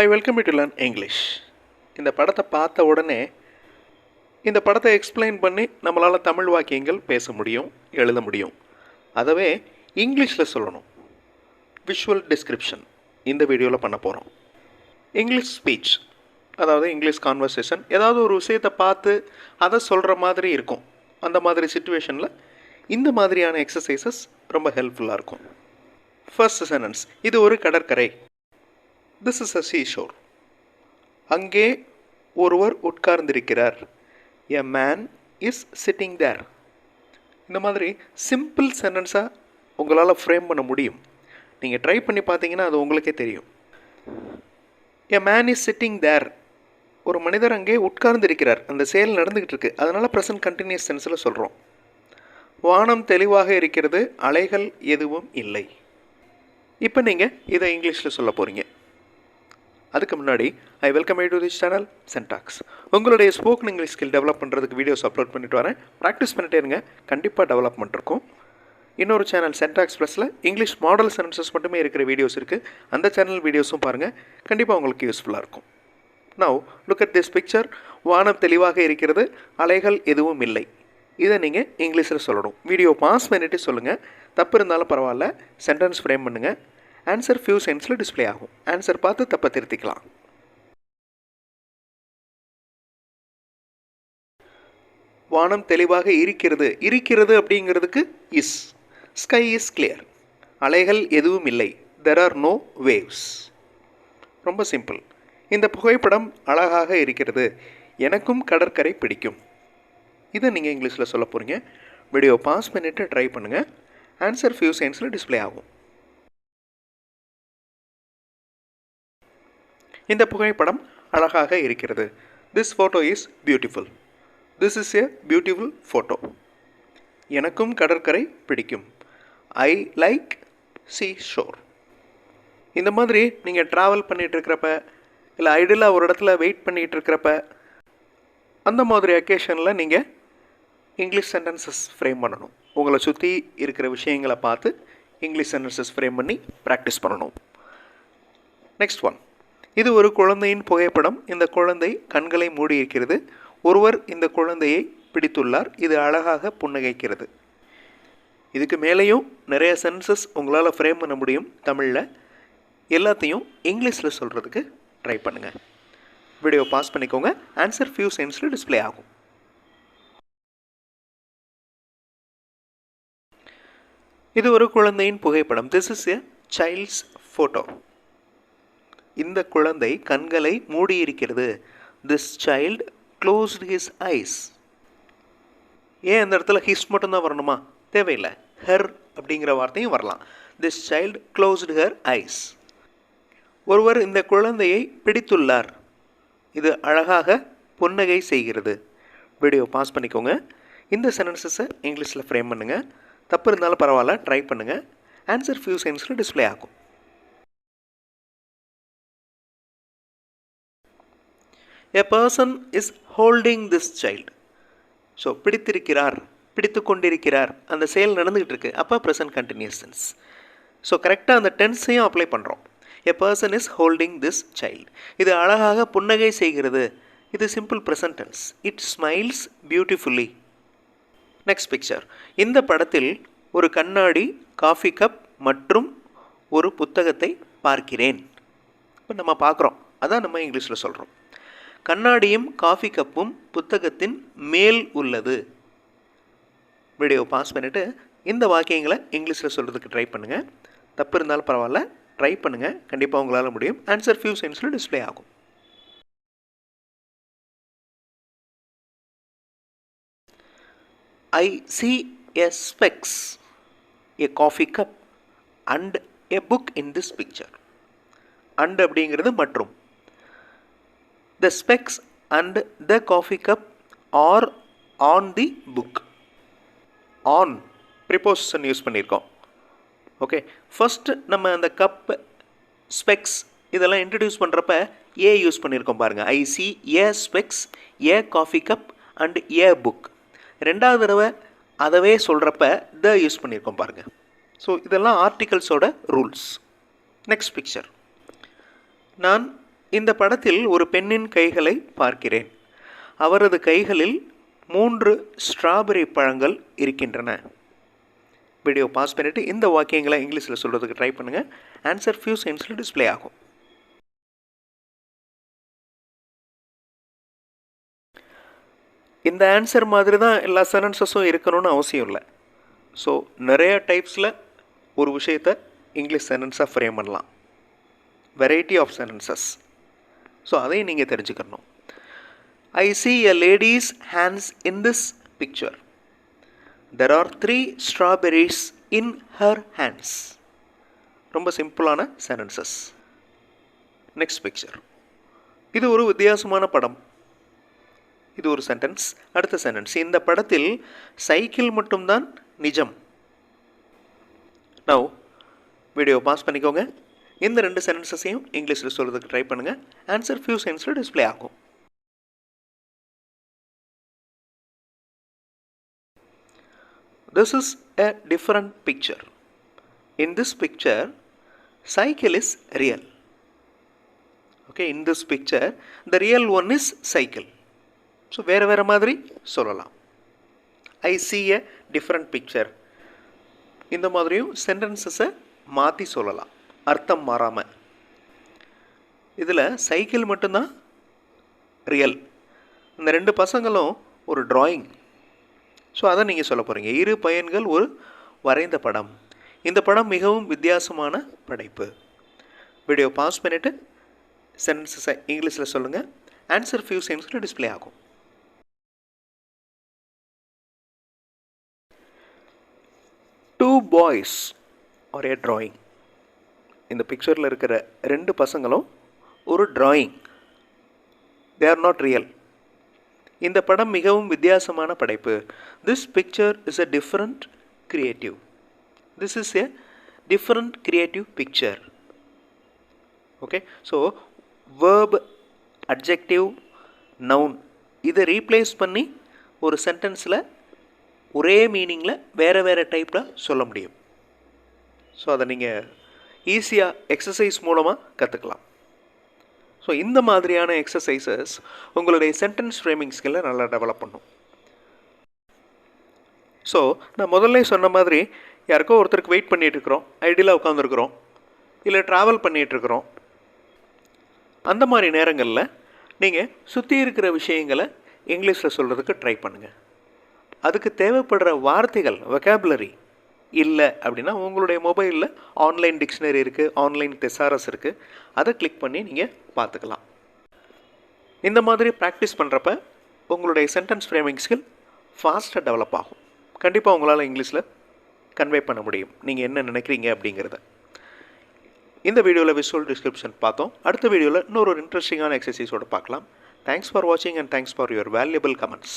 I welcome to learn English இந்த படத்தை பார்த்த உடனே இந்த படத்தை எக்ஸ்பிளைன் பண்ணி நம்மளால் தமிழ் வாக்கியங்கள் பேச முடியும் எழுத முடியும். அதவே இங்கிலீஷில் சொல்லணும். விஷுவல் டிஸ்கிரிப்ஷன் இந்த வீடியோவில் பண்ண போகிறோம் இங்கிலீஷ் ஸ்பீச் அதாவது இங்கிலீஷ் கான்வர்சேஷன் ஏதாவது ஒரு விஷயத்தை பார்த்து அதை சொல்கிற மாதிரி இருக்கும். அந்த மாதிரி சுச்சுவேஷனில் இந்த மாதிரியான எக்ஸசைசஸ் ரொம்ப ஹெல்ப்ஃபுல்லாக இருக்கும். ஃபர்ஸ்ட் சென்டென்ஸ் இது ஒரு கடற்கரை. திஸ் இஸ் அ சீஷோர் அங்கே ஒருவர் உட்கார்ந்திருக்கிறார். A man is sitting there இந்த மாதிரி சிம்பிள் சென்டென்ஸாக உங்களால் ஃப்ரேம் பண்ண முடியும். நீங்கள் ட்ரை பண்ணி பார்த்தீங்கன்னா அது உங்களுக்கே தெரியும். A man is sitting there ஒரு மனிதர் அங்கே உட்கார்ந்திருக்கிறார். அந்த செயல் நடந்துக்கிட்டு இருக்கு. அதனால் ப்ரெசன்ட் கண்டினியூஸ் சென்ஸில் சொல்கிறோம் வானம் தெளிவாக இருக்கிறது. அலைகள் எதுவும் இல்லை. இப்போ நீங்கள் இதை இங்கிலீஷில் சொல்ல போகிறீங்க அதுக்கு முன்னாடி I welcome I to this channel சென்டாக்ஸ் உங்களுடைய ஸ்போக்கன் இங்கிலீஷ் ஸ்கில் டெவலப் பண்ணுறதுக்கு வீடியோஸ் அப்லோட் பண்ணிட்டு வரேன். ப்ராக்டிஸ் பண்ணிட்டே இருங்க. கண்டிப்பாக டெவலப்மெண்ட் இருக்கும். இன்னொரு சேனல் சென்டாக்ஸ் ப்ளஸில் இங்கிலீஷ் மாடல் சென்சஸ் மட்டுமே இருக்கிற வீடியோஸ் இருக்குது அந்த சேனல் வீடியோஸும் பாருங்கள் கண்டிப்பாக உங்களுக்கு யூஸ்ஃபுல்லாக இருக்கும். Now look at this picture வானம் தெளிவாக இருக்கிறது. அலைகள் எதுவும் இல்லை. இதை நீங்கள் இங்கிலீஷில் சொல்லணும். வீடியோ பாஸ் பண்ணிட்டு சொல்லுங்கள் தப்பு இருந்தாலும் பரவாயில்ல. சென்டென்ஸ் ஃப்ரேம் பண்ணுங்கள் ஆன்சர் ஃபியூ சென்ஸில் டிஸ்ப்ளே ஆகும். ஆன்சர் பார்த்து தப்பை திருத்திக்கலாம். வானம் தெளிவாக இருக்கிறது. இருக்கிறது அப்படிங்கிறதுக்கு இஸ் ஸ்கை இஸ் கிளியர் அலைகள் எதுவும் இல்லை. தெர் ஆர் நோ வேவ்ஸ் ரொம்ப சிம்பிள் இந்த புகைப்படம் அழகாக இருக்கிறது. எனக்கும் கடற்கரை பிடிக்கும். இதை நீங்கள் இங்கிலீஷில் சொல்ல போகிறீங்க வீடியோ பாஸ் பண்ணிவிட்டு ட்ரை பண்ணுங்கள் ஆன்சர் ஃபியூ சயின்ஸில் டிஸ்ப்ளே ஆகும். இந்த புகைப்படம் அழகாக இருக்கிறது. This photo is beautiful this is a beautiful photo எனக்கும் கடற்கரை பிடிக்கும். ஐ லைக் சி ஷோர் இந்த மாதிரி நீங்கள் ட்ராவல் பண்ணிகிட்ருக்கிறப்ப இல்லை ஐடியலாக ஒரு இடத்துல வெயிட் பண்ணிகிட்டு இருக்கிறப்ப அந்த மாதிரி அக்கேஷனில் நீங்கள் இங்கிலீஷ் சென்டென்சஸ் ஃப்ரேம் பண்ணணும். உங்களை சுற்றி இருக்கிற விஷயங்களை பார்த்து இங்கிலீஷ் சென்டென்சஸ் ஃப்ரேம் பண்ணி ப்ராக்டிஸ் பண்ணணும். நெக்ஸ்ட் ஒன் இது ஒரு குழந்தையின் புகைப்படம். இந்த குழந்தை கண்களை மூடியிருக்கிறது. ஒருவர் இந்த குழந்தையை பிடித்துள்ளார். இது அழகாக புன்னகைக்கிறது. இதுக்கு மேலேயும் நிறைய சென்சஸ் உங்களால் ஃப்ரேம் பண்ண முடியும் தமிழில். எல்லாத்தையும் இங்கிலீஷில் சொல்கிறதுக்கு ட்ரை பண்ணுங்கள் வீடியோ பாஸ் பண்ணிக்கோங்க. ஆன்சர் ஃபியூ சென்ஸில் டிஸ்ப்ளே ஆகும். இது ஒரு குழந்தையின் புகைப்படம். This is a child's photo இந்த குழந்தை கண்களை மூடியிருக்கிறது. This child closed his eyes ஏன் அந்த இடத்துல ஹிஸ் மட்டும்தான் வரணுமா? தேவையில்லை. ஹெர் அப்படிங்கிற வார்த்தையும் வரலாம். This child closed her eyes ஒருவர் இந்த குழந்தையை பிடித்துள்ளார். இது அழகாக புன்னகை செய்கிறது. வீடியோ பாஸ் பண்ணிக்கோங்க. இந்த சென்டென்சஸை இங்கிலீஷில் ஃப்ரேம் பண்ணுங்கள் தப்பு இருந்தாலும் பரவாயில்ல ட்ரை பண்ணுங்கள் ஆன்சர் ஃபியூ சென்ஸில் டிஸ்ப்ளே ஆகும். A person is holding this child so பிடித்திருக்கிறார் பிடித்து கொண்டிருக்கிறார் அந்த செயல் நடந்துகிட்டு இருக்கு அப்போ ப்ரெசன்ட் கண்டினியூஸ் சென்ஸ் ஸோ கரெக்டாக அந்த டென்ஸையும் அப்ளை பண்ணுறோம் a person is holding this child இது அழகாக புன்னகை செய்கிறது. இது simple present tense it smiles beautifully next picture இந்த படத்தில் ஒரு கண்ணாடி காஃபி கப் மற்றும் ஒரு புத்தகத்தை பார்க்கிறேன். இப்போ நம்ம பார்க்குறோம். அதான் நம்ம இங்கிலீஷில் சொல்கிறோம் கண்ணாடியும் காஃபி கப்பும் புத்தகத்தின் மேல் உள்ளது. வீடியோ பாஸ் பண்ணிவிட்டு இந்த வாக்கியங்களை இங்கிலீஷில் சொல்கிறதுக்கு ட்ரை பண்ணுங்கள் தப்பு இருந்தாலும் பரவாயில்ல ட்ரை பண்ணுங்கள் கண்டிப்பாக உங்களால் முடியும். ஆன்சர் ஃபியூ சென்ஸில் டிஸ்ப்ளே ஆகும். I see a specs a coffee cup and a book in this picture and அப்படிங்கிறது மற்றும். The specs and the coffee cup are on the book on preposition use பண்ணியிருக்கோம் okay first நம்ம அந்த cup specs இதெல்லாம் introduce பண்ணுறப்ப ஏ use பண்ணியிருக்கோம் பாருங்கள் I see a specs a coffee cup and a book ரெண்டாவது தடவை அதவே சொல்கிறப்ப த யூஸ் பண்ணியிருக்கோம் பாருங்கள் ஸோ இதெல்லாம் ஆர்டிகல்ஸோட ரூல்ஸ் நெக்ஸ்ட் பிக்சர் நான் இந்த படத்தில் ஒரு பெண்ணின் கைகளை பார்க்கிறேன். அவரது கைகளில் மூன்று ஸ்ட்ராபெரி பழங்கள் இருக்கின்றன. வீடியோ பாஸ் பண்ணிவிட்டு இந்த வாக்கியங்களை இங்கிலீஷில் சொல்கிறதுக்கு ட்ரை பண்ணுங்கள் ஆன்சர் ஃபியூ சென்ஸில் டிஸ்ப்ளே ஆகும். இந்த ஆன்சர் மாதிரி தான் எல்லா சென்டென்சஸும் இருக்கணும்னு அவசியம் இல்லை. ஸோ நிறைய டைப்ஸில் ஒரு விஷயத்தை இங்கிலீஷ் சென்டென்ஸாக ஃப்ரேம் பண்ணலாம். வெரைட்டி ஆஃப் சென்டென்சஸ் ஸோ அதையும் நீங்கள் தெரிஞ்சுக்கணும். I see a lady's hands in this picture there are three strawberries in her hands ரொம்ப சிம்பிளான சென்டென்சஸ் நெக்ஸ்ட் பிக்சர் இது ஒரு வித்தியாசமான படம். இது ஒரு சென்டென்ஸ் அடுத்த சென்டென்ஸ் இந்த படத்தில் சைக்கிள் மட்டும்தான் நிஜம். நவ் வீடியோ பாஸ் பண்ணிக்கோங்க. இந்த ரெண்டு சென்டென்சஸையும் இங்கிலீஷில் சொல்கிறதுக்கு ட்ரை பண்ணுங்கள் ஆன்சர் ஃபியூ சென்ஸில் டிஸ்பிளே ஆகும் this is a different picture in this picture cycle is real okay in this picture the real one is cycle so வேறு வேறு மாதிரி சொல்லலாம் I see a different picture இந்த மாதிரியும் சென்டென்சஸை மாற்றி சொல்லலாம் அர்த்தம் மாறாமல் இதில் சைக்கிள் மட்டும்தான் ரியல் இந்த ரெண்டு பசங்களும் ஒரு ட்ராயிங் ஸோ அதை நீங்கள் சொல்ல போகிறீங்க இரு பையன்கள் ஒரு வரைந்த படம். இந்த படம் மிகவும் வித்தியாசமான படைப்பு. வீடியோ பாஸ் பண்ணிவிட்டு சென்டென்சஸை இங்கிலீஷில் சொல்லுங்கள் ஆன்சர் ஃபியூ சென்ஸில் டிஸ்ப்ளே ஆகும். டூ பாய்ஸ் ஒரு ட்ராயிங் இந்த பிக்சரில் இருக்கிற ரெண்டு பசங்களும் ஒரு drawing they are not real இந்த படம் மிகவும் வித்தியாசமான படைப்பு. This picture is a different creative this is a different creative picture okay so verb adjective noun இதை ரீப்ளேஸ் பண்ணி ஒரு சென்டென்ஸில் ஒரே மீனிங்கில் வேறு வேறு டைப்பில் சொல்ல முடியும். ஸோ அதை நீங்கள் ஈஸியாக எக்ஸசைஸ் மூலமாக கற்றுக்கலாம் ஸோ இந்த மாதிரியான எக்ஸசைசஸ் உங்களுடைய சென்டென்ஸ் ஃப்ரேமிங் ஸ்கில்லை நல்லா டெவலப் பண்ணும். ஸோ நான் முதல்ல சொன்ன மாதிரி யாருக்கோ ஒருத்தருக்கு வெயிட் பண்ணிகிட்டு இருக்கிறோம் உட்காந்துருக்குறோம் இல்லை ட்ராவல் பண்ணிகிட்ருக்குறோம் அந்த மாதிரி நேரங்களில் நீங்கள் சுற்றி இருக்கிற விஷயங்களை இங்கிலீஷில் சொல்கிறதுக்கு ட்ரை பண்ணுங்கள் அதுக்கு தேவைப்படுற வார்த்தைகள் வெக்காபுலரி இல்லை அப்படின்னா உங்களுடைய மொபைலில் ஆன்லைன் டிக்ஷனரி இருக்குது ஆன்லைன் தெசாரஸ் இருக்குது. அதை கிளிக் பண்ணி நீங்கள் பார்த்துக்கலாம். இந்த மாதிரி ப்ராக்டிஸ் பண்ணுறப்ப உங்களுடைய சென்டென்ஸ் ஃப்ரேமிங் ஸ்கில் ஃபாஸ்ட்டாக டெவலப் ஆகும். கண்டிப்பாக உங்களால் இங்கிலீஷில் கன்வே பண்ண முடியும். நீங்கள் என்ன நினைக்கிறீங்க அப்படிங்கிறத. இந்த வீடியோவில் விஷுவல் டிஸ்கிரிப்ஷன் பார்த்தோம். அடுத்த வீடியோவில் இன்னொரு இன்ட்ரெஸ்டிங்கான எக்ஸசைஸோடு பார்க்கலாம். தேங்க்ஸ் ஃபார் வாட்சிங் and thanks for your valuable comments